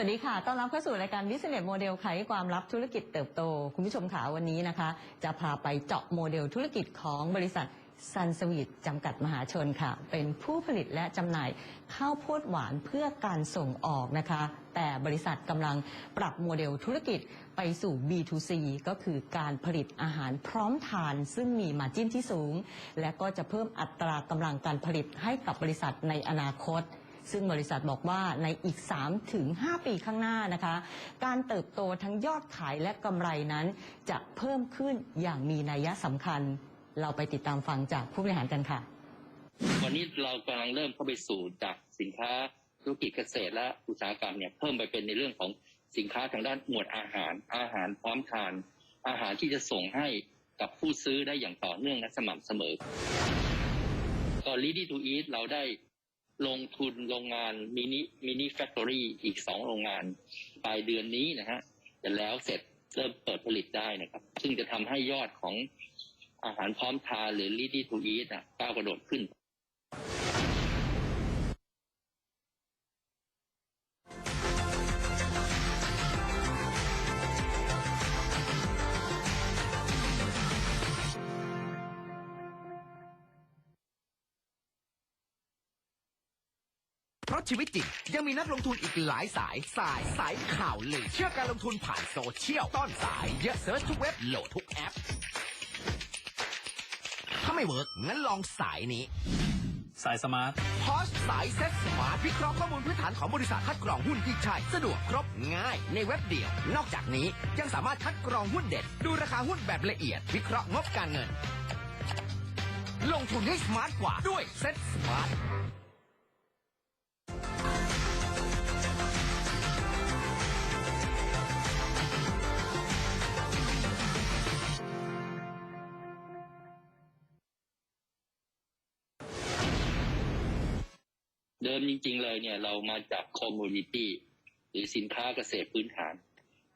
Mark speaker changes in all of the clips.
Speaker 1: วัสดีค่ะ ต้อนรับเข้าสู่รายการ Business Model ไขความลับธุรกิจเติบโต คุณผู้ชมขาวันนี้นะคะ จะพาไปเจาะโมเดลธุรกิจของบริษัทซันสวีทจำกัดมหาชนค่ะ เป็นผู้ผลิตและจำหน่ายข้าวโพดหวานเพื่อการส่งออกนะคะ แต่บริษัทกำลังปรับโมเดลธุรกิจไปสู่ B2C ก็คือการผลิตอาหารพร้อมทาน ซึ่งมีมาจิ้นที่สูง และก็จะเพิ่มอัตรากำลังการผลิตให้กับบริษัทในอนาคต ซึ่งบริษัทบอกว่าในอีก3ถึง5ปีข้างหน้านะคะ การเติบโตทั้งยอดขายและกำไรนั้น จะเพิ่มขึ้นอย่างมีนัยสำคัญ เราไปติดตามฟังจากผู้บริหารกันค่ะ
Speaker 2: วันนี้เรากำลังเริ่มเข้าไปสู่จากสินค้าธุรกิจเกษตรและอุตสาหกรรมเนี่ยเพิ่มไปเป็นในเรื่องของสินค้าทางด้านหมวดอาหาร อาหารพร้อมทาน อาหารที่จะส่งให้กับผู้ซื้อได้อย่างต่อเนื่องและสม่ำเสมอก็ Ready to Eat เราได้ ลงทุนโรงงานมินิมินิแฟคทอรี่อีกสองโรงงานปลายเดือนนี้นะฮะจะแล้วเสร็จเริ่มเปิดผลิตได้นะครับ ซึ่งจะทำให้ยอดของอาหารพร้อมทานหรือ Ready to Eat อะก้าวกระโดดขึ้น
Speaker 3: ชีวิตจริง ยังมีนักลงทุนอีกหลายสายสายสายข่าวลือเชื่อการลงทุนผ่านโซเชียลต้อนสายเยอะเซิร์ชทุกเว็บโหลดทุกแอป ถ้าไม่เวิร์กงั้นลองสายนี้
Speaker 4: สายสมาร์ท
Speaker 3: พอสสายเซ็ตสมาร์ทวิเคราะห์ข้อมูลพื้นฐานของบริษัทคัดกรองหุ้นที่ใช่สะดวกครบง่ายในเว็บเดียว นอกจากนี้ยังสามารถคัดกรองหุ้นเด็ด ดูราคาหุ้นแบบละเอียด วิเคราะห์งบการเงิน ลงทุนให้สมาร์ทกว่าด้วยเซ็ตสมาร์ท
Speaker 2: มจริง ๆ เลยเนี่ยเรามาจากคอมมูนิตี้หรือสินค้าเกษตรพื้นฐาน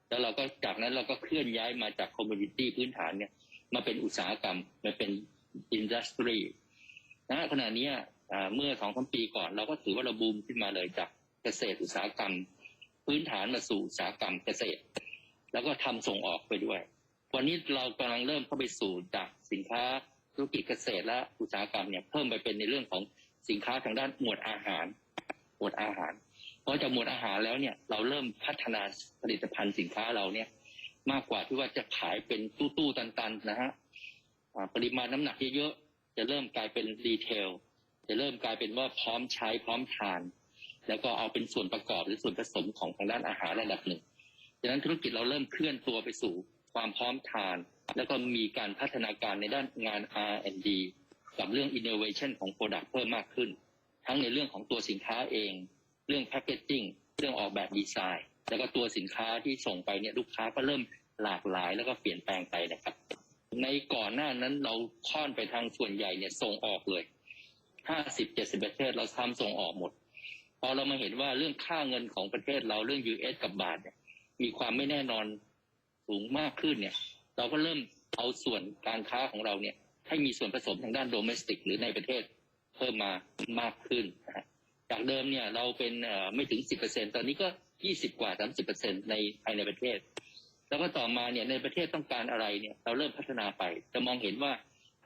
Speaker 2: แล้วเราก็จากนั้นเราก็เคลื่อนย้ายมาจากคอมมูนิตี้พื้นฐานเนี่ยมาเป็นอุตสาหกรรมมาเป็นอินดัสทรีนะขณะนี้เมื่อสองสามปีก่อน เราก็ถือว่าเราบูมขึ้นมาเลยจากเกษตรอุตสาหกรรม พื้นฐานมาสู่อุตสาหกรรมเกษตร แล้วก็ทำส่งออกไปด้วย วันนี้เรากำลังเริ่มเข้าไปสู่จากสินค้าธุรกิจเกษตรและอุตสาหกรรมเนี่ยเพิ่มไปเป็นในเรื่องของ สินค้าทางด้านหมวดอาหาร หมวดอาหารเพราะจากหมวดอาหารแล้วเนี่ยเราเริ่มพัฒนาผลิตภัณฑ์สินค้าเราเนี่ย มากกว่าที่ว่าจะขายเป็นตู้ๆตันๆนะฮะปริมาณน้ำหนักเยอะๆจะเริ่มกลายเป็นรีเทลจะเริ่มกลายเป็นว่าพร้อมใช้พร้อมทาน แล้วก็เอาเป็นส่วนประกอบหรือส่วนผสมของทางด้านอาหารระดับหนึ่งดังนั้นธุรกิจเราเริ่มเคลื่อนตัวไปสู่ความพร้อมทาน แล้วก็มีการพัฒนาการในด้านงาน R&D กับเรื่อง innovation ของ Product เพิ่มมากขึ้น ทั้งในเรื่องของตัวสินค้าเอง เรื่อง packaging เรื่องออกแบบดีไซน์ แล้วก็ตัวสินค้าที่ส่งไปเนี่ยลูกค้าก็เริ่มหลากหลายแล้วก็เปลี่ยนแปลงไปนะครับ ในก่อนหน้านั้นเราค่อนไปทางส่วนใหญ่เนี่ยส่งออกเลยห้าสิบเจ็ดสิบประเทศเราทำส่งออกหมด พอเรามาเห็นว่าเรื่องค่าเงินของประเทศเราเรื่อง US กับบาทเนี่ยมีความไม่แน่นอนสูงมากขึ้นเนี่ย เราก็เริ่มเอาส่วนการค้าของเราเนี่ย ให้มีส่วนผสมทางด้านโดเมสติก หรือในประเทศเพิ่มมามากขึ้นนะฮะจากเดิมเนี่ยเราเป็นไม่ถึงสิบเปอร์เซ็นตอนนี้ก็ยี่สิบกว่าสามสิบเปอร์เซ็นในภายในประเทศ แล้วก็ต่อมาเนี่ยในประเทศต้องการอะไรเนี่ยเราเริ่มพัฒนาไปจะมองเห็นว่า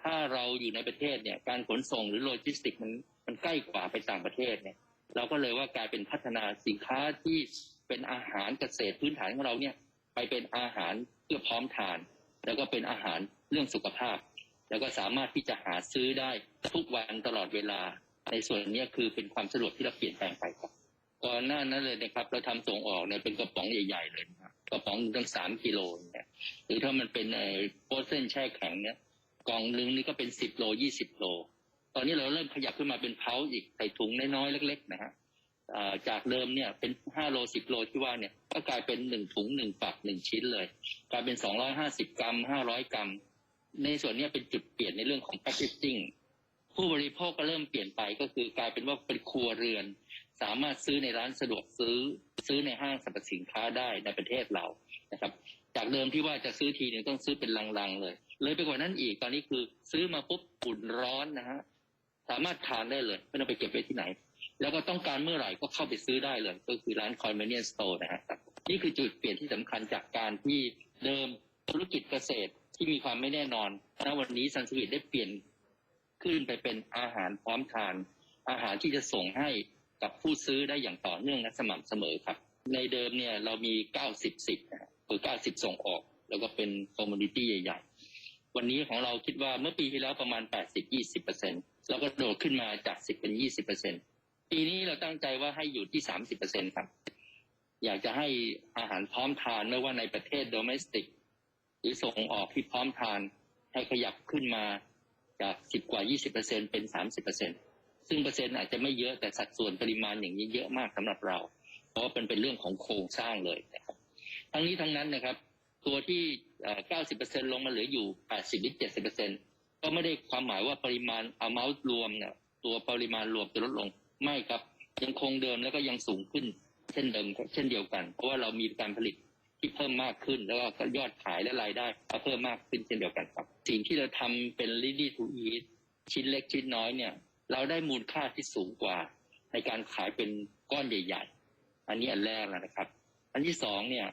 Speaker 2: ถ้าเราอยู่ในประเทศเนี่ยการขนส่งหรือโลจิสติกมันมันใกล้กว่าไปต่างประเทศเนี่ยเราก็เลยว่ากลายเป็นพัฒนาสินค้าที่เป็นอาหารเกษตรพื้นฐานของเราเนี่ยไปเป็นอาหารเพื่อพร้อมทาน แล้วก็เป็นอาหารเรื่องสุขภาพ แล้วก็สามารถที่จะหาซื้อได้ทุกวันตลอดเวลา ในส่วนนี้คือเป็นความสะดวกที่เราเปลี่ยนแปลงไปครับก่อนหน้านั้นเลยนะครับ เราทำส่งออกเนี่ยเป็นกระป๋องใหญ่ ๆ เลยนะครับกระป๋องตั้งสามกิโลเนี่ยหรือถ้ามันเป็นไอ้โพสเซนแช่แข็งเนี่ยกล่องหนึงนี่ก็เป็นสิบโลยี่สิบโล ตอนนี้เราเริ่มขยับขึ้นมาเป็นเพาอีกใส่ถุงน้อยๆเล็ก ๆ นะฮะจากเดิมเนี่ยเป็นห้าโลสิบโลที่ว่าเนี่ยก็กลายเป็นหนึ่งถุงหนึ่งปักหนึ่งชิ้นเลย กลายเป็นสองร้อยห้าสิบกรัมห้าร้อยกรัม ในส่วนนี้เป็นจุดเปลี่ยนในเรื่องของ packaging ผู้บริโภคก็เริ่มเปลี่ยนไปก็คือกลายเป็นว่าเป็นครัวเรือน สามารถซื้อในร้านสะดวกซื้อ ซื้อในห้างสรรพสินค้าได้ในประเทศเรานะครับ จากเดิมที่ว่าจะซื้อทีหนึ่งต้องซื้อเป็นลังๆเลย เลยไปกว่านั้นอีกตอนนี้คือ ซื้อมาปุ๊บอุ่นร้อนนะฮะสามารถทานได้เลยไม่ต้องไปเก็บไว้ที่ไหน แล้วก็ต้องการเมื่อไหร่ก็เข้าไปซื้อได้เลย ก็คือร้าน convenience store นะฮะครับนี่คือจุดเปลี่ยนที่สำคัญจากการที่เดิมธุรกิจเกษตร ที่มีความไม่แน่นอนณวันนี้ซันสวีทได้เปลี่ยนขึ้นไปเป็นอาหารพร้อมทาน อาหารที่จะส่งให้กับผู้ซื้อได้อย่างต่อเนื่องและสม่ำเสมอครับ ในเดิมเนี่ยเรามี 90 10นะคือ90 ส่งออก แล้วก็เป็นคอมมูนิตี้ใหญ่ๆ วันนี้ของเราคิดว่าเมื่อปีที่แล้วประมาณ 80-20เปอร์เซ็นต์แล้วก็โดดขึ้นมาจาก 10 เป็น 20เปอร์เซ็นต์ปีนี้เราตั้งใจว่าให้อยู่ที่ 30เปอร์เซ็นต์ครับ อยากจะให้อาหารพร้อมทานไม่ว่าในประเทศโดเมสติก รือส่งออกที่พร้อมทานให้ขยับขึ้นมาจาก10กว่า20เปอร์เซ็นเป็น30เปอร์เซ็นซึ่งเปอร์เซ็นต์อาจจะไม่เยอะแต่สัดส่วนปริมาณอย่างนี้เยอะมากสำหรับเรา เพราะว่าเป็นเป็นเรื่องของโครงสร้างเลยนะครับ ทั้งนี้ทั้งนั้นนะครับ ตัวที่เก้าสิบเปอ่อ90%ลงมาเหลืออยู่80หรือ70%ก็ไม่ได้ความหมายว่าปริมาณ amount รวมเนี่ยตัวปริมาณรวมจะลดลงไม่ครับ ยังคงเดิมแล้วก็ยังสูงขึ้น เช่นเดิมเช่นเดียวกัน เพราะว่าเรามีการผลิต ที่เพิ่มมากขึ้น แล้วก็ยอดขายและรายได้ก็เพิ่มมากขึ้นเช่นเดียวกันครับ สิ่งที่เราทำเป็น ready to eat ชิ้นเล็กชิ้นน้อยเนี่ย เราได้มูลค่าที่สูงกว่า ในการขายเป็นก้อนใหญ่ ๆ อันนี้อันแรกแล้วนะครับ อันที่สองเนี่ย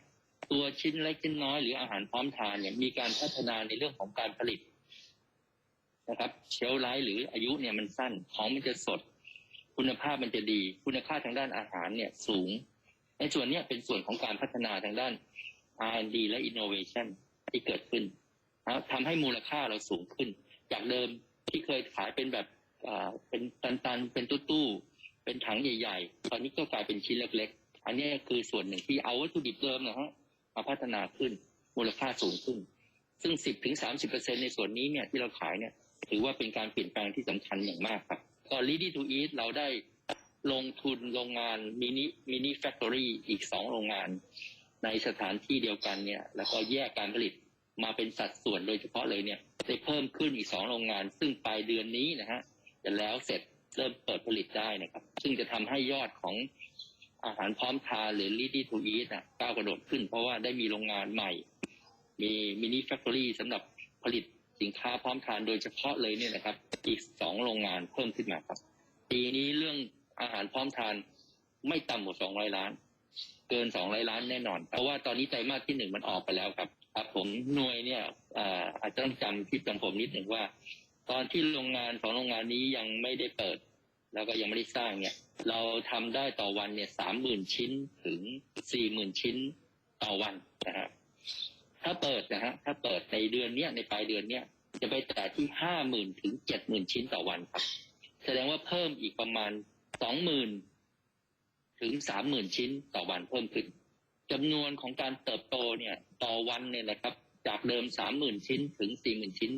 Speaker 2: ตัวชิ้นเล็กชิ้นน้อยหรืออาหารพร้อมทานเนี่ยมีการพัฒนาในเรื่องของการผลิตนะครับเชลไลท์หรืออายุเนี่ยมันสั้นของมันจะสด คุณภาพมันจะดี คุณค่าทางด้านอาหารเนี่ยสูง ในส่วนนี้เป็นส่วนของการพัฒนาทางด้าน R&D และ Innovation ที่เกิดขึ้นนะทำให้มูลค่าเราสูงขึ้น จากเดิมที่เคยขายเป็นแบบเป็นตันๆ เป็นตู้ๆ เป็นถังใหญ่ๆ ตอนนี้ก็กลายเป็นชิ้นเล็กๆ อันนี้คือส่วนหนึ่งที่เอาวัตถุดิบเดิมนะฮะมาพัฒนาขึ้น มูลค่าสูงขึ้น ซึ่ง 10ถึง30เปอร์เซ็นในส่วนนี้เนี่ยที่เราขายเนี่ยถือว่าเป็นการเปลี่ยนแปลงที่สำคัญอย่างมากครับก็ Ready to Eat เราได้ ลงทุนโรงงานมินิมินิแฟคทอรี่อีกสองโรงงาน ในสถานที่เดียวกันเนี่ย แล้วก็แยกการผลิตมาเป็นสัดส่วนโดยเฉพาะเลยเนี่ยได้เพิ่มขึ้นอีกสองโรงงาน ซึ่งปลายเดือนนี้นะฮะจะแล้วเสร็จเริ่มเปิดผลิตได้นะครับ ซึ่งจะทำให้ยอดของอาหารพร้อมทานหรือ ready to eat อะก้าวกระโดดขึ้น เพราะว่าได้มีโรงงานใหม่ มีมินิแฟคทอรี่สำหรับผลิตสินค้าพร้อมทานโดยเฉพาะเลยเนี่ยนะครับ อีกสองโรงงานเพิ่มขึ้นมาครับ ปีนี้เรื่อง อาหารพร้อมทานไม่ต่ำกว่าสองร้อยล้าน เกินสองร้อยล้านแน่นอน เพราะว่าตอนนี้ไตรมาสที่หนึ่งมันออกไปแล้วครับครับผมหน่วยเนี่ยอาจจะต้องจำที่จำผมนิดหนึ่งว่า ตอนที่โรงงานสองโรงงานนี้ยังไม่ได้เปิด แล้วก็ยังไม่ได้สร้างเนี่ย เราทำได้ต่อวันเนี่ยสามหมื่นชิ้นถึงสี่หมื่นชิ้นต่อวันนะฮะถ้าเปิดนะฮะถ้าเปิดในเดือนเนี้ยในปลายเดือนเนี้ยจะไปแต่ที่ห้าหมื่นถึงเจ็ดหมื่นชิ้นต่อวันครับ แสดงว่าเพิ่มอีกประมาณ สองหมื่นถึงสามหมื่นชิ้นต่อวันเพิ่มขึ้นจำนวนของการเติบโตเนี่ยต่อวันเนี่ยนะครับ จากเดิมสามหมื่นชิ้นถึงสี่หมื่นชิ้น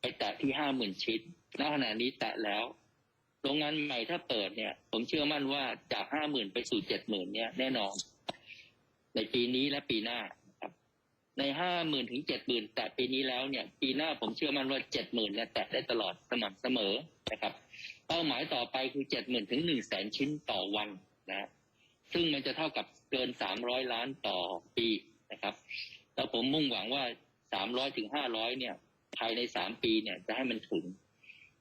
Speaker 2: ไปแตะที่ห้าหมื่นชิ้นณขณะนี้แตะแล้วโรงงานใหม่ถ้าเปิดเนี่ย ผมเชื่อมั่นว่าจากห้าหมื่นไปสู่เจ็ดหมื่นเนี่ยแน่นอน ในปีนี้และปีหน้า ในห้าหมื่นถึงเจ็ดหมื่นแต่ปีนี้แล้วเนี่ย ปีหน้าผมเชื่อมั่นว่าเจ็ดหมื่นเนี่ยแตะได้ตลอดสม่ำเสมอนะครับ เป้าหมายต่อไปคือเจ็ดหมื่นถึงหนึ่งแสนชิ้นต่อวันนะซึ่งมันจะเท่ากับเกินสามร้อยล้านต่อปีนะครับ แล้วผมมุ่งหวังว่าสามร้อยถึงห้าร้อยเนี่ย ภายในสามปีเนี่ยจะให้มันถึง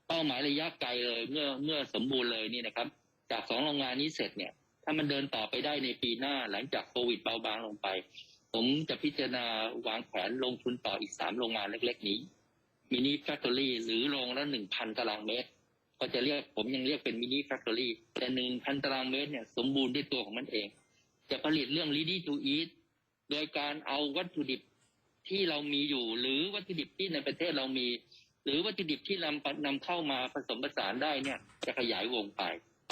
Speaker 2: เป้าหมายระยะไกลเลยเมื่อเมื่อสมบูรณ์เลยนี่นะครับ จากสองโรงงานนี้เสร็จเนี่ย ถ้ามันเดินต่อไปได้ในปีหน้าหลังจากโควิดเบาบางลงไป ผมจะพิจารณาวางแผนลงทุนต่ออีกสามโรงงานเล็ก ๆ นี้มินิแฟคทอรี่หรือโรงละหนึ่งพันตารางเมตร ก็จะเรียกผมยังเรียกเป็นมินิแฟคทอรี่แต่หนึ่งพันตารางเมตรเนี่ยสมบูรณ์ด้วยตัวของมันเอง จะผลิตเรื่อง ready to eat โดยการเอาวัตถุดิบที่เรามีอยู่ หรือวัตถุดิบที่ในประเทศเรามี หรือวัตถุดิบที่นำนำเข้ามาผสมผสานได้เนี่ย จะขยายวงไป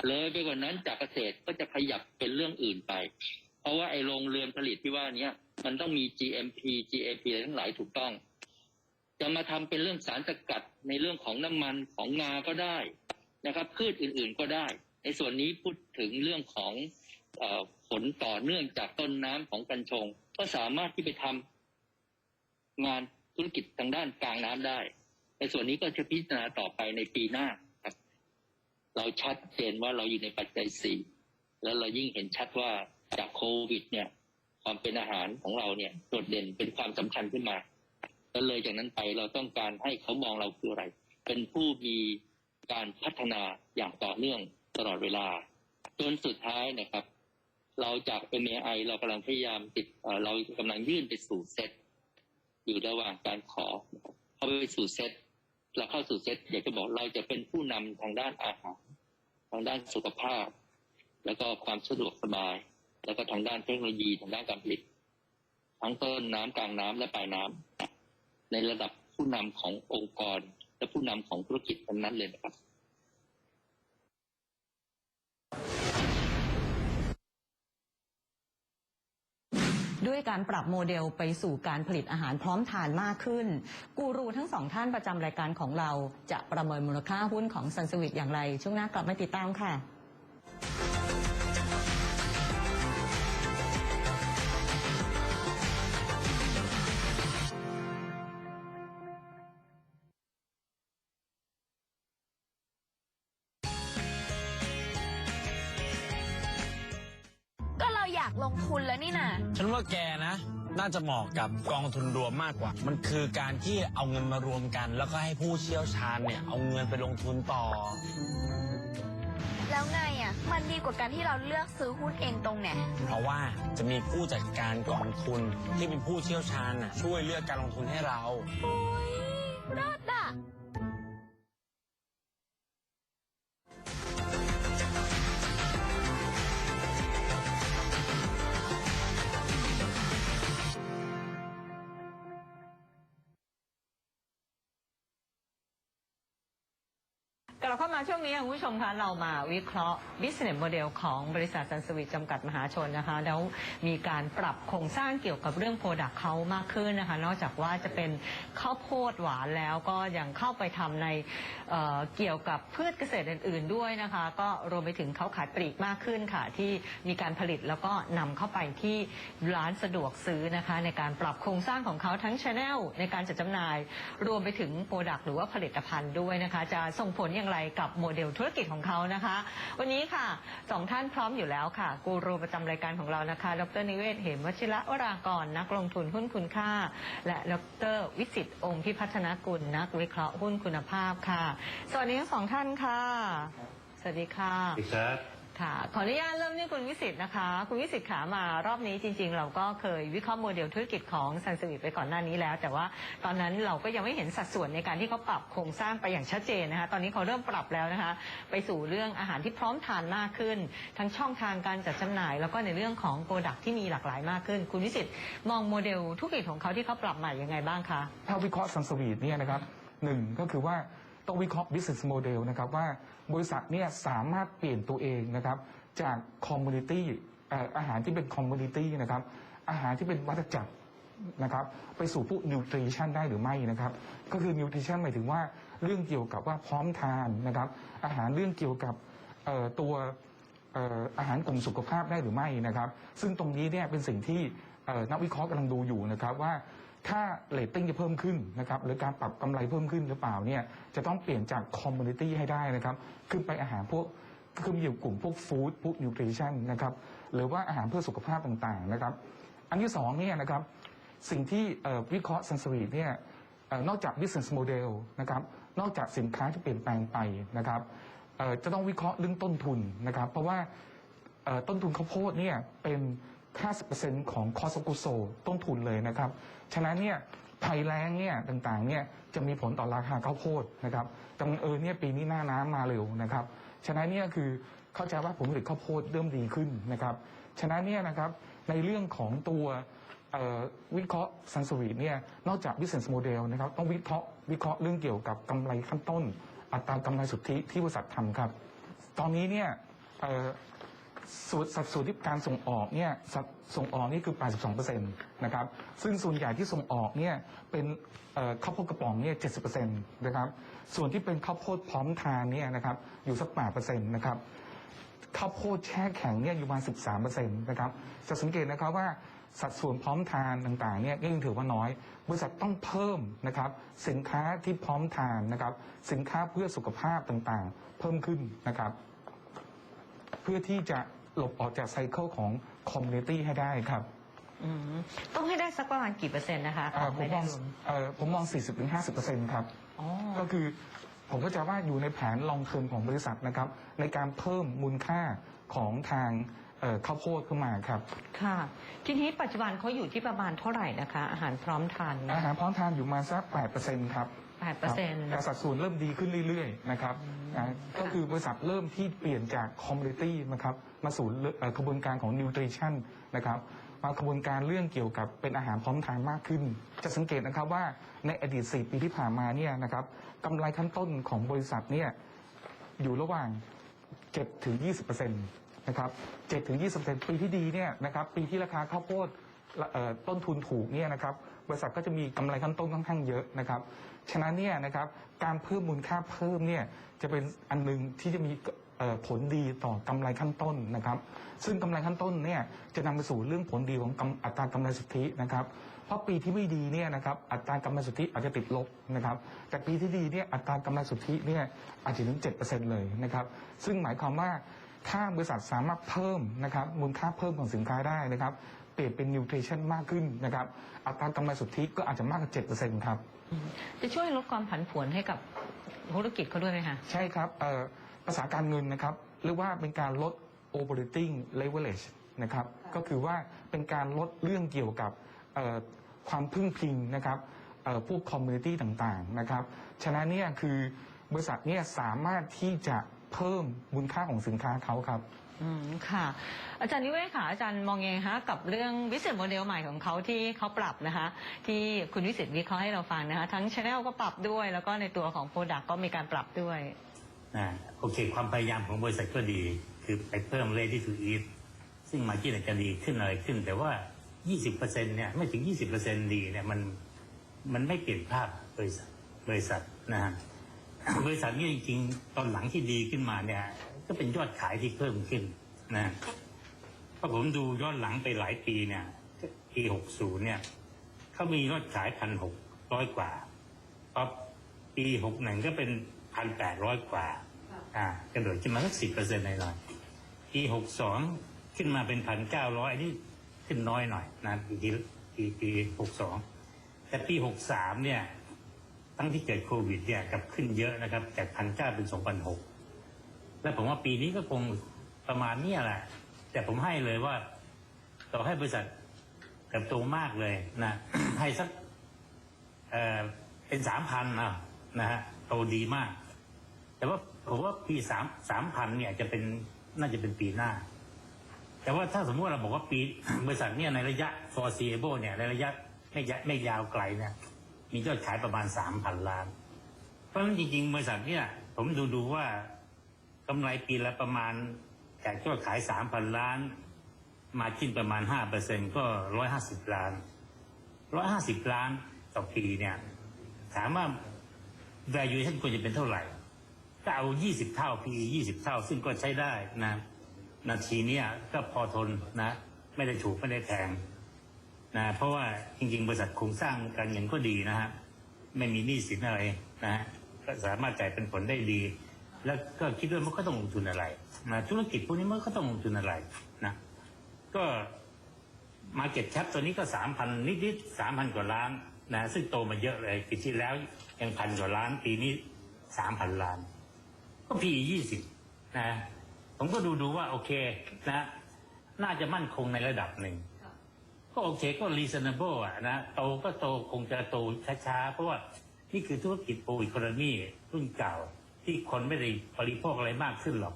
Speaker 2: เลยไปกว่านั้นจากเกษตรก็จะขยับเป็นเรื่องอื่นไป เพราะว่าไอ้โรงเรือนผลิตที่ว่าเนี้ยมันต้องมี GMP GAP อะไรทั้งหลายถูกต้อง จะมาทำเป็นเรื่องสารสกัดในเรื่องของน้ำมันของงาก็ได้นะครับพืชอื่นๆก็ได้ ในส่วนนี้พูดถึงเรื่องของผลต่อเนื่องจากต้นน้ำของกัญชง ก็สามารถที่ไปทำงานธุรกิจทางด้านกลางน้ำได้ ในส่วนนี้ก็จะพิจารณาต่อไปในปีหน้าครับ เราชัดเจนว่าเราอยู่ในปัจจัยสี่แล้วเรายิ่งเห็นชัดว่า จากโควิด เนี่ย ความเป็นอาหารของเราเนี่ยโดดเด่นเป็นความสำคัญขึ้นมาแล้วเลยจากนั้นไปเราต้องการให้เขามองเราคืออะไร เป็นผู้มีการพัฒนาอย่างต่อเนื่องตลอดเวลา จนสุดท้ายนะครับ เราจาก MAI เรากำลังพยายามติดเรากำลังยื่นไปสู่เซตอยู่ระหว่างการขอเข้าไปสู่เซตเราเข้าสู่เซตอยากจะบอกเราจะเป็นผู้นำทางด้านอาหาร ทางด้านสุขภาพ แล้วก็ความสะดวกสบาย แล้วก็ทางด้านเทคโนโลยีทางด้านการผลิต ทั้งต้นน้ำกลางน้ำและปลายน้ำในระดับผู้นำขององค์กร และผู้นำของธุรกิจทั้งนั้นเลยนะครับ
Speaker 1: ด้วยการปรับโมเดลไปสู่การผลิตอาหารพร้อมทานมากขึ้น กูรูทั้งสองท่านประจำรายการของเราจะประเมินมูลค่าหุ้นของซันสวิตอย่างไร ช่วงหน้ากลับมาติดตามค่ะา
Speaker 5: อยากลงทุนแล้วนี่นา
Speaker 6: ฉันว่าแกนะ น่าจะเหมาะกับกองทุนรวมมากกว่า มันคือการที่เอาเงินมารวมกัน แล้วก็ให้ผู้เชี่ยวชาญเนี่ยเอาเงินไปลงทุนต่อ
Speaker 5: แล้วไงอะ มันดีกว่าการที่เราเลือกซื้อหุ้นเองตรงเนี่ย
Speaker 6: เพราะว่าจะมีผู้จัดการกองทุนที่เป็นผู้เชี่ยวชาญน่ะช่วยเลือกการลงทุนให้เรา
Speaker 5: โอ้ยรอดอะ
Speaker 1: กลับเข้ามาช่วงนี้ค่ะคุณผู้ชมคะเรามาวิเคราะห์ business model ของบริษัทซันสวิตจำกัดมหาชนนะคะ แล้วมีการปรับโครงสร้างเกี่ยวกับเรื่อง Product เขามากขึ้นนะคะ นอกจากว่าจะเป็นข้าวโพดหวานแล้วก็ยังเข้าไปทำในเอ่อเกี่ยวกับพืชเกษตรอื่น ๆ ด้วยนะคะ ก็รวมไปถึงเขาขายปลีกมากขึ้นค่ะ ที่มีการผลิตแล้วก็นำเข้าไปที่ร้านสะดวกซื้อนะคะ ในการปรับโครงสร้างของเขาทั้งช anel ในการจัดจำหน่าย รวมไปถึงโปรดักต์หรือว่าผลิตภัณฑ์ด้วยนะคะ จะส่งผลอย่างไรกับโมเดลธุรกิจของเขานะคะ วันนี้ค่ะสองท่านพร้อมอยู่แล้วค่ะ กูรูประจำรายการของเรานะคะ ดรนิเวศ เหมวชิระวรากร นักลงทุนหุ้นคุณค่า และดรวิสิตองค์พิพัฒนกุลนักวิเคราะห์หุ้นคุณภาพค่ะ สวัสดีทั้งสองท่านค่ะ สวัสดีค่ะ
Speaker 7: สวัสดีครับ
Speaker 1: ค่ะขออนุญาตเริ่มที่คุณวิสิตนะคะ คุณวิสิตขามารอบนี้จริง ๆ เราก็เคยวิเคราะห์โมเดลธุรกิจของซันสวิตไปก่อนหน้านี้แล้ว แต่ว่าตอนนั้นเราก็ยังไม่เห็นสัดส่วนในการที่เขาปรับโครงสร้างไปอย่างชัดเจนนะคะ ตอนนี้เขาเริ่มปรับแล้วนะคะ ไปสู่เรื่องอาหารที่พร้อมทานมากขึ้น ทั้งช่องทางการจัดจำหน่าย แล้วก็ในเรื่องของโปรดักที่มีหลากหลายมากขึ้น คุณวิสิตมองโมเดลธุรกิจของเขาที่เขาปรับใหม่ยังไงบ้างคะ
Speaker 7: ถ้าวิเคราะห์ซันสวีทเนี่ยนะครับหนึ่งก็คือว่า ต้องวิเคราะห์ business model นะครับว่าบริษัทเนี่ยสามารถเปลี่ยนตัวเองนะครับจาก community อาหารที่เป็น community นะครับอาหารที่เป็นวัฏจักรนะครับไปสู่พวก nutrition ได้หรือไม่นะครับก็คือ nutrition หมายถึงว่าเรื่องเกี่ยวกับว่าพร้อมทานนะครับอาหารเรื่องเกี่ยวกับตัวอาหารกลุ่มสุขภาพได้หรือไม่นะครับ ซึ่งตรงนี้เนี่ยเป็นสิ่งที่นักวิเคราะห์กำลังดูอยู่นะครับว่า ถ้าเรตติ้งจะเพิ่มขึ้นนะครับหรือการปรับกำไรเพิ่มขึ้นหรือเปล่าเนี่ยจะต้องเปลี่ยนจากคอมมูนิตี้ให้ได้นะครับขึ้นไปอาหารพวกคือมีอยู่กลุ่มพวกฟู้ดพวกนิวทริชั่นนะครับหรือว่าอาหารเพื่อสุขภาพต่างๆนะครับ อันที่สองเนี่ยนะครับสิ่งที่วิเคราะห์ซันสวีเนี่ยนอกจาก business model นะครับนอกจากสินค้าที่เปลี่ยนแปลงไปนะครับจะต้องวิเคราะห์เรื่องต้นทุนนะครับ เพราะว่าต้นทุนข้าวโพดเนี่ยเป็น 50%ของ cost of goods sold ต้นทุนเลยนะครับ ฉะนั้นเนี่ยภัยแล้งเนี่ยต่างๆเนี่ยจะมีผลต่อราคาข้าวโพดนะครับแต่บังเอิญเนี่ยปีนี้หน้าน้ำมาเร็วนะครับ ฉะนั้นเนี่ยคือเข้าใจว่าผลผลิตข้าวโพดเริ่มดีขึ้นนะครับ ฉะนั้นเนี่ยนะครับในเรื่องของตัววิเคราะห์ซันสวีเนี่ยนอกจาก business model นะครับต้องวิเคราะห์วิเคราะห์เรื่องเกี่ยวกับกำไรขั้นต้น อัตรากำไรสุทธิที่บริษัททำครับ ตอนนี้เนี่ย สูตรสัดส่วนที่การส่งออกเนี่ยสัดส่งออกนี่คือ 82%นะครับ ซึ่งส่วนใหญ่ที่ส่งออกเนี่ยเป็นเอ่อข้าวโพดกระป๋องเนี่ย70%นะครับ ส่วนที่เป็นข้าวโพดพร้อมทานเนี่ยนะครับอยู่สัก8%นะครับข้าวโพดแช่แข็งเนี่ยอยู่ประมาณ 13%นะครับ จะสังเกตนะครับว่าสัดส่วนพร้อมทานต่างๆเนี่ยยังถือว่าน้อย บริษัทต้องเพิ่มนะครับสินค้าที่พร้อมทานนะครับ สินค้าเพื่อสุขภาพต่างๆ เพิ่มขึ้นนะครับ เพื่อที่จะ หลบออกจากไซเคิลของคอมมูนิตี้ให้ได้ครับ
Speaker 1: อืมต้องให้ได้สักประมาณกี่เปอร์เซ็นต์นะคะข
Speaker 7: อ่า
Speaker 1: อง
Speaker 7: ผม
Speaker 1: ราย
Speaker 7: ม
Speaker 1: ได้
Speaker 7: อง
Speaker 1: รวม
Speaker 7: เอ่อผมมอง 40-50%ครับ
Speaker 1: อ๋อ
Speaker 7: ก็คือผมก็จะว่าอยู่ในแผนลองเทอมของบริษัทนะครับ ในการเพิ่มมูลค่าของทางเอ่อข้าวโพดขึ้นมาครับ
Speaker 1: ค่ะ ทีนี้ปัจจุบันเขาอยู่ที่ประมาณเท่าไหร่นะคะ อาหารพร้อมทาน
Speaker 7: อาหารพร้อมทานอยู่มาสัก8%ครับ
Speaker 1: แปดเปอร์เซ็นต์
Speaker 7: แต่สัดส่วนเริ่มดีขึ้นเรื่อยๆนะครับอ่าก็คือบริษัทเริ่มที่เปลี่ยนจากคอมมูนิตี้นะครับ มาสู่กระบวนการของนิวทริชั่นนะครับมากระบวนการเรื่องเกี่ยวกับเป็นอาหารพร้อมทานมากขึ้น จะสังเกตนะครับว่าในอดีต 4 ปีที่ผ่านมาเนี่ยนะครับกำไรขั้นต้นของบริษัทเนี่ยอยู่ระหว่าง7ถึง 20%นะครับ7ถึง 20%ปีที่ดีเนี่ยนะครับปีที่ราคาข้าวโพดต้นทุนถูกเนี่ยนะครับบริษัทก็จะมีกำไรขั้นต้นค่อนข้างเยอะนะครับ ฉะนั้นเนี่ยนะครับการเพิ่มมูลค่าเพิ่มเนี่ยจะเป็นอันหนึ่งที่จะมี ผลดีต่อกำไรขั้นต้นนะครับ ซึ่งกำไรขั้นต้นเนี่ยจะนำไปสู่เรื่องผลดีของกำอัตรากำไรสุทธินะครับ เพราะปีที่ไม่ดีเนี่ยนะครับอัตรากำไรสุทธิอาจจะติดลบนะครับแต่ปีที่ดีเนี่ยอัตรากำไรสุทธิเนี่ยอาจจะถึง 7%เลยนะครับซึ่งหมายความว่าถ้าบริษัทสามารถเพิ่มนะครับมูลค่าเพิ่มของสินค้าได้นะครับเปลี่ยนเป็นนิวทริชั่นมากขึ้นนะครับอัตรากำไรสุทธิก็อาจจะมากกว่า7%ครับ
Speaker 1: จะช่วยลดความผันผวนให้กับธุรกิจเขาด้วยไหมคะ
Speaker 7: ใช่ครับเอ่อ ภาษาการเงินนะครับเรียกว่าเป็นการลด operating leverage นะครับก็คือว่าเป็นการลดเรื่องเกี่ยวกับเอ่อความพึ่งพิงนะครับเอ่อพวก community ต่างๆนะครับฉะนั้นเนี่ยคือบริษัทเนี่ยสามารถที่จะเพิ่มมูลค่าของสินค้าเขาครับ
Speaker 1: อืมค่ะ อาจารย์นิเวศค่ะอาจารย์มองยังไงคะกับเรื่องวิสิตโมเดลใหม่ของเขาที่เขาปรับนะคะ ที่คุณวิสิตวิเคราะห์ให้เราฟังนะคะ ทั้งช n นลก็ปรับด้วย แล้วก็ในตัวของโปรดักก็มีการปรับด้วย
Speaker 8: อ่าโอเค ความพยายามของบริษัทก็ดี คือไปเพิ่ม ready to eat ซึ่งมากินอาจจะดีขึ้นอะไรขึ้น แต่ว่า 20%เนี่ยไม่ถึง 20%ดีเนี่ยมันมันไม่เปลี่ยนภาพบริษัทบริษัทนะฮะบริษัทนี้จริงๆ ตอนหลังที่ดีขึ้นมาเนี่ย ก็เป็นยอดขายที่เพิ่มขึ้นนะเพราะผมดูยอนหลังไปหลายปีเนี่ยปี60เนี่ยเขามียอดขายพันหกร้อยกว่าพอปีหกหนึ่งก็เป็นพันแปดร้อยกว่า อ่ากระโดดขึ้นมาสักสิบเปอร์เซ็นต์หน่อยๆปีหกสองขึ้นมาเป็นพันเก้าร้อยอันนี้ขึ้นน้อยหน่อยนะปีที่ปีปีหกสองแต่ปีหกสามเนี่ยตั้งที่เกิดโควิดเนี่ยกับขึ้นเยอะนะครับ จากพันเก้าเป็นสองพันหกและผมว่าปีนี้ก็คงประมาณเนี้ยแหละ แต่ผมให้เลยว่าต่อให้บริษัทเติบโตมากเลยนะ ให้สักเอ่อเป็นสามพันนะนะฮะโตดีมาก แต่ว่า ผมว่าปีสามสามพันเนี่ยจะเป็นน่าจะเป็นปีหน้า แต่ว่าถ้าสมมติเราบอกว่าปีบริษัทเนี่ยในระยะ foreseeable เนี่ยในระยะไม่ยะไม่ยาวไกลเนี่ยมียอดขายประมาณสามพันล้าน เพราะฉะนั้นจริง ๆ บริษัทเนี่ย ผมดูดูว่ากำไรปีละประมาณจากยอดขายสามพันล้าน มาขึ้นประมาณห้าเปอร์เซ็นก็ร้อยห้าสิบล้านร้อยห้าสิบล้านต่อปีเนี่ย ถามว่า valuation ควรจะเป็นเท่าไหร่ ก็เอา 20 เท่า PE 20 เท่า ซึ่งก็ใช้ได้นะ นาทีเนี้ยก็พอทนนะ ไม่ได้ถูกไม่ได้แพงนะเพราะว่าจริง ๆ บริษัทโครงสร้างการเงินก็ดีนะฮะไม่มีหนี้สินอะไรนะฮะก็สามารถจ่ายเป็นผลได้ดี แล้วก็คิดด้ว่ามันก็ต้องลงทุนอะไรนะธุรกิจพวกนี้มันก็ต้องลงทุนอะไรนะ ก็มาเก็ตแคปตัวนี้ก็สามพันนิดๆสามพันกว่าล้านนะซึ่งโตมาเยอะเลยปีที่แล้วยังพันกว่าล้านปีนี้สามพันล้าน ก็ PE ยี่สิบนะ ผมก็ดูดูว่าโอเคนะ น่าจะมั่นคงในระดับหนึ่ง ก็โอเคก็ reasonable อะนะ โตก็โตคงจะโตช้าๆ เพราะว่านี่คือธุรกิจโอ e ค o n o มีรุ่นเก่า ที่คนไม่ได้บริโภคอะไรมากขึ้นหรอก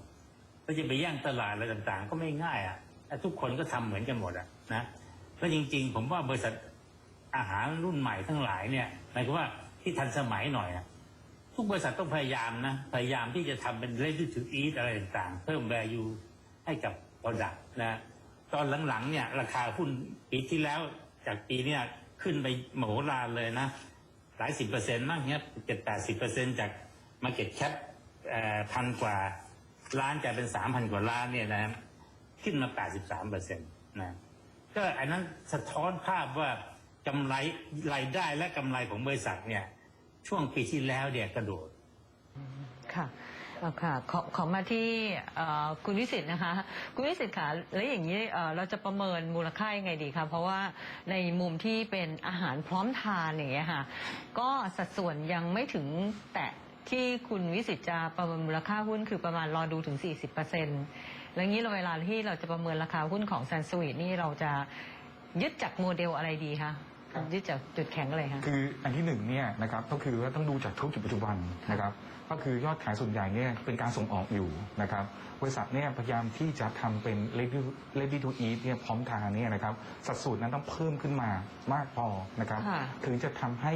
Speaker 8: ก็จะไปแย่งตลาดอะไรต่างๆ ก็ไม่ง่ายอะทุกคนก็ทำเหมือนกันหมดอะนะแล้วจริงๆ ผมว่าบริษัทอาหารรุ่นใหม่ทั้งหลายเนี่ยหมายความว่าที่ทันสมัยหน่อยอะ ทุกบริษัทต้องพยายามนะ พยายามที่จะทำเป็น ready to eat อะไรต่างๆ เพิ่ม value ให้กับ product นะ ตอนหลังๆเนี่ย ราคาหุ้นปีที่แล้วจากปีเนี้ยขึ้นไปมโหฬารเลยนะ หลายสิบเปอร์เซ็นต์มากเนี้ยเจ็ดแปดสิบเปอร์เซ็นต์จาก market cap พันกว่าล้านกลายเป็นสามพันกว่าล้านเนี่ยนะขึ้นมาแปดสิบสามเปอร์เซ็นต์นะก็อันนั้นสะท้อนภาพว่ากำไรรายได้และกำไรของบริษัทเนี่ย ช่วงปีที่แล้วเนี่ยกระโดด
Speaker 1: ค่ะเอาค่ะขอขอมาที่เอ่อคุณวิสิตนะคะ คุณวิสิตค่ะแล้วอย่างนี้เอ่อเราจะประเมินมูลค่ายังไงดีคะเพราะว่าในมุมที่เป็นอาหารพร้อมทานอย่างเงี้ยค่ะ ก็สัดส่วนยังไม่ถึงแตะที่คุณวิสิตจะประเมินมูลค่าหุ้นคือประมาณรอดูถึง 40%แล้วงี้เราเวลาที่เราจะประเมินราคาหุ้นของแซนสวีทนี่เราจะยึดจากโมเดลอะไรดีคะ ยึดจากจุดแข็งอะไรคะ
Speaker 7: คืออันที่หนึ่งเนี่ยนะครับก็คือว่าต้องดูจากธุรกิจปัจจุบันนะครับก็คือยอดขายส่วนใหญ่เนี่ยเป็นการส่งออกอยู่นะครับบริษัทเนี่ยพยายามที่จะทำเป็น ready ready to eat เนี่ยพร้อมทานเนี่ยนะครับสัดส่วนนั้นต้องเพิ่มขึ้นมามากพอนะครับ
Speaker 1: ค่ะ
Speaker 7: ถึงจะทำให้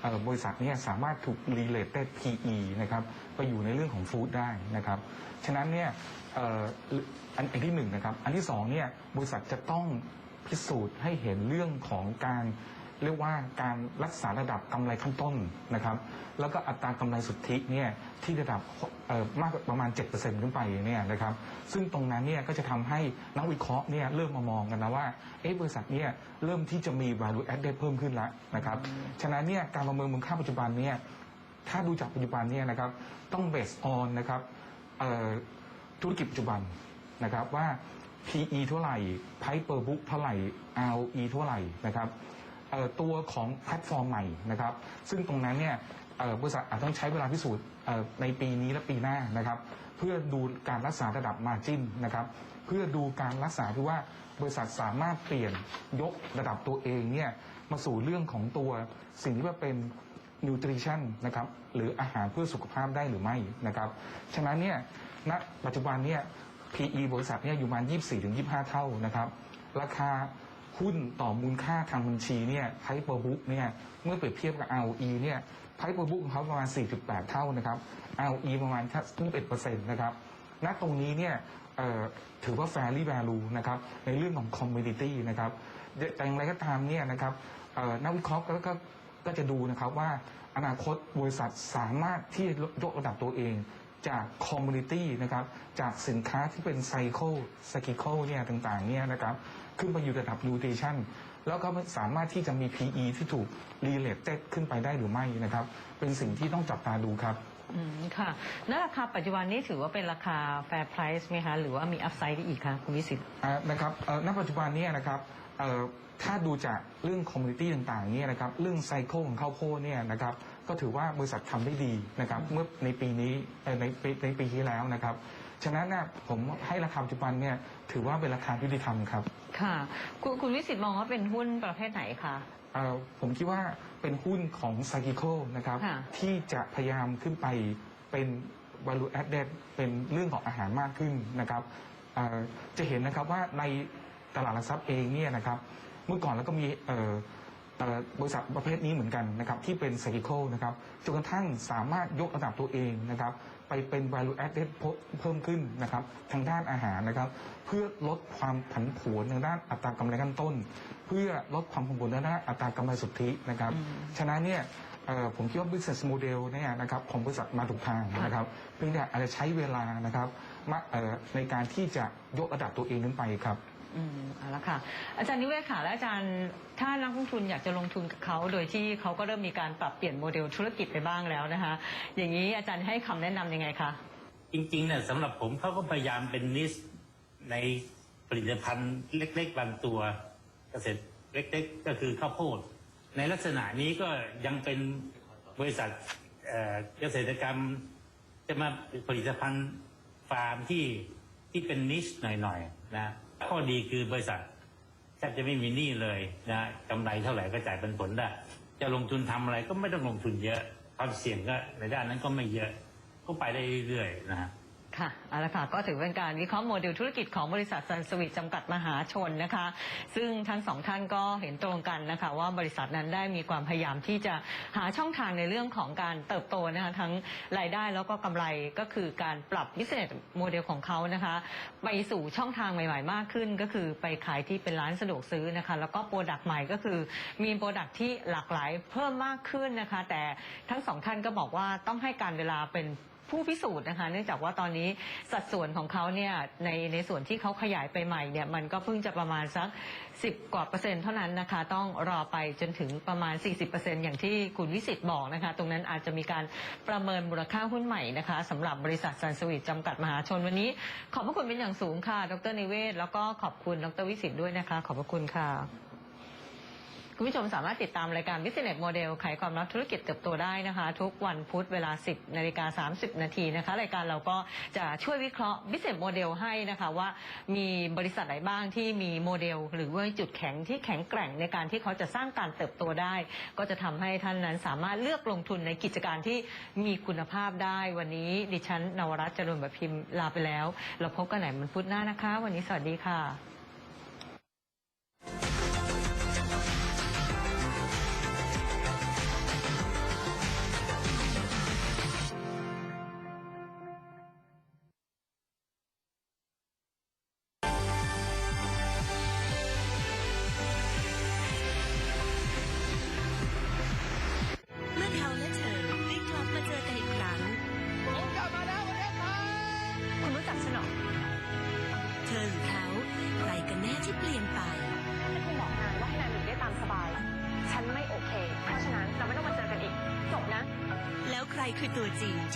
Speaker 7: เอ่อบริษัทเนี่ยสามารถถูก related PE นะครับไปอยู่ในเรื่องของฟู้ดได้นะครับฉะนั้นเนี่ยเอ่ออันอันที่หนึ่งนะครับอันที่สองเนี่ยบริษัทจะต้องพิสูจน์ให้เห็นเรื่องของการ เรียกว่าการรักษาระดับกำไรขั้นต้นนะครับ แล้วก็อัตรากำไรสุทธิเนี่ยที่ระดับมากกว่าประมาณ 7%ขึ้นไปเนี่ยนะครับ ซึ่งตรงนั้นเนี่ยก็จะทำให้นักวิเคราะห์เนี่ยเริ่มมามองกันนะว่าเอ๊ะบริษัทเนี่ยเริ่มที่จะมี value added เพิ่มขึ้นแล้วนะครับ ฉะนั้นเนี่ยการประเมินมูลค่าปัจจุบันเนี่ยถ้าดูจากปัจจุบันเนี่ยนะครับต้อง based on นะครับธุรกิจปัจจุบันนะครับว่า PE เท่าไหร่ Price per book เท่าไหร่ ROE เท่าไหร่นะครับ ตัวของแพลตฟอร์มใหม่นะครับ ซึ่งตรงนั้นเนี่ยบริษัทอาจต้องใช้เวลาพิสูจน์ในปีนี้และปีหน้านะครับ เพื่อดูการรักษาระดับมาจิ้นนะครับ เพื่อดูการรักษาที่ว่าบริษัทสามารถเปลี่ยนยกระดับตัวเองเนี่ยมาสู่เรื่องของตัวสิ่งที่ว่าเป็นนิวทริชั่นนะครับหรืออาหารเพื่อสุขภาพได้หรือไม่นะครับ ฉะนั้นเนี่ยณปัจจุบันเนี่ย PE บริษัทเนี่ยอยู่ประมาณ 24-25 เท่านะครับ ราคา หุ้นต่อมูลค่าทางบัญชีเนี่ยไพเปอร์บุ๊กเนี่ยเมื่อเปรียบเทียบกับ ROE เนี่ยไพเปอร์บุ๊กของเขาประมาณ 4.8 เท่านะครับ ROE ประมาณแค่21%นะครับณตรงนี้เนี่ยถือว่า fairly value นะครับในเรื่องของ commodity นะครับแต่อย่างไรก็ตามเนี่ยนะครับนักวิเคราะห์ก็ก็ก็จะดูนะครับว่าอนาคตบริษัทสามารถที่ยกระดับตัวเอง จากคอมมูนิตี้นะครับจากสินค้าที่เป็นไซเคิลสกิเคิลเนี่ยต่างๆเนี่ยนะครับขึ้นไปอยู่ระดับนิวทริชั่นแล้วก็สามารถที่จะมี PE ที่ถูก related ขึ้นไปได้หรือไม่นะครับ เป็นสิ่งที่ต้องจับตาดูครับ
Speaker 1: อืมค่ะแล้วราคาปัจจุบันนี้ถือว่าเป็นราคา fair price ไหมคะหรือว่ามี upside ได้อีกคะคุณวิสิต
Speaker 7: อ่านะครับเอ่อณปัจจุบันเนี้นะครับเอ่อถ้าดูจากเรื่องคอมมูนิตี้ต่างๆเนี่ยนะครับเรื่องไซเคิลของข้าวโพดเนี่ยนะครับ ก็ถือว่าบริษัททำได้ดีนะครับเมื่อในปีนี้เอ่อในปีในปีที่แล้วนะครับฉะนั้นนะผมให้ราคาปัจจุบันเนี่ยถือว่าเป็นราคายุติธรรมครับ
Speaker 1: ค่ะคุณคุณวิสิตมองว่าเป็นหุ้นประเภทไหนคะ
Speaker 7: เอ่อผมคิดว่าเป็นหุ้นของไซคิโคนะครับ
Speaker 1: ค่ะ
Speaker 7: ที่จะพยายามขึ้นไปเป็น value added เป็นเรื่องของอาหารมากขึ้นนะครับเอ่อจะเห็นนะครับว่าในตลาดหลักทรัพย์เองเนี่ยนะครับเมื่อก่อนแล้วก็มีเอ่อเอ่อ บริษัทประเภทนี้เหมือนกันนะครับที่เป็นไซคิโคนะครับจนกระทั่งสามารถยกระดับตัวเองนะครับไปเป็น value added เพิ่มขึ้นนะครับทางด้านอาหารนะครับ เพื่อลดความผันผวนทางด้านอัตรากำไรขั้นต้น เพื่อลดความผันผวนทางด้านอัตรากำไรสุทธินะครับฉะนั้นเนี่ยเอ่อผมคิดว่า business model เนี่ยนะครับของบริษัทมาถูกทางนะครับเพียงแต่อาจจะใช้เวลานะครับมาเอ่อในการที่จะยกระดับตัวเองขึ้นไปครับ
Speaker 1: อืมเอาละค่ะ อาจารย์นิเวศค่ะและอาจารย์ถ้านักลงทุนอยากจะลงทุนกับเขาโดยที่เขาก็เริ่มมีการปรับเปลี่ยนโมเดลธุรกิจไปบ้างแล้วนะคะ อย่างนี้อาจารย์ให้คำแนะนำยังไงคะ
Speaker 8: จริงๆเนี่ยสำหรับผมเขาก็พยายามเป็นนิสในผลิตภัณฑ์เล็ก ๆ บางตัวเกษตรเล็ก ๆ ก็คือข้าวโพด ในลักษณะนี้ก็ยังเป็นบริษัทเอ่อเกษตรกรรม จะมาผลิตภัณฑ์ฟาร์มที่ที่เป็นนิชหน่อยๆนะ ข้อดีคือบริษัทแทบจะไม่มีหนี้เลยนะกำไรเท่าไหร่ก็จ่ายเป็นผลได้ จะลงทุนทำอะไรก็ไม่ต้องลงทุนเยอะความเสี่ยงก็ในด้านนั้นก็ไม่เยอะก็ไปได้เรื่อยๆนะฮะ
Speaker 1: ค่ะเอาละค่ะก็ถือเป็นการวิเคราะห์โมเดลธุรกิจของบริษัทซันสวิตจำกัดมหาชนนะคะ ซึ่งทั้งสองท่านก็เห็นตรงกันนะคะ ว่าบริษัทนั้นได้มีความพยายามที่จะหาช่องทางในเรื่องของการเติบโตนะคะทั้งรายได้แล้วก็กำไรก็คือการปรับ business โมเดลของเขานะคะ ไปสู่ช่องทางใหม่ ๆ มากขึ้น ก็คือไปขายที่เป็นร้านสะดวกซื้อนะคะ แล้วก็โปรดักต์ใหม่ก็คือมีโปรดักต์ที่หลากหลายเพิ่มมากขึ้นนะคะ แต่ทั้งสองท่านก็บอกว่าต้องให้การเวลาเป็น ผู้พิสูจน์นะคะเนื่องจากว่าตอนนี้สัดส่วนของเขาเนี่ยในในส่วนที่เขาขยายไปใหม่เนี่ยมันก็เพิ่งจะประมาณสัก 10 กว่าเปอร์เซ็นต์เท่านั้นนะคะ ต้องรอไปจนถึงประมาณ 40%อย่างที่คุณวิสิตบอกนะคะ ตรงนั้นอาจจะมีการประเมินมูลค่าหุ้นใหม่นะคะสำหรับบริษัทซันสวิตจำกัดมหาชนวันนี้ ขอบพระคุณเป็นอย่างสูงค่ะ ดรนิเวศ แล้วก็ขอบคุณดรวิสิตด้วยนะคะ ขอบพระคุณค่ะ คุณผู้ชมสามารถติดตามรายการ Business Model ไขความลับธุรกิจเติบโตได้นะคะ ทุกวันพุธเวลา 10นาฬิกา30 นาทีนะคะ รายการเราก็จะช่วยวิเคราะห์ Business Model ให้นะคะว่ามีบริษัทไหนบ้างที่มีโมเดล หรือว่าจุดแข็งที่แข็งแกร่งในการที่เขาจะสร้างการเติบโตได้ ก็จะทำให้ท่านนั้นสามารถเลือกลงทุนในกิจการที่มีคุณภาพได้วันนี้ ดิฉันนวรัตน์จริญแบบพิมพ์ลาไปแล้ว เราพบกันไหนมันพุธหน้านะคะ วันนี้สวัสดีค่ะ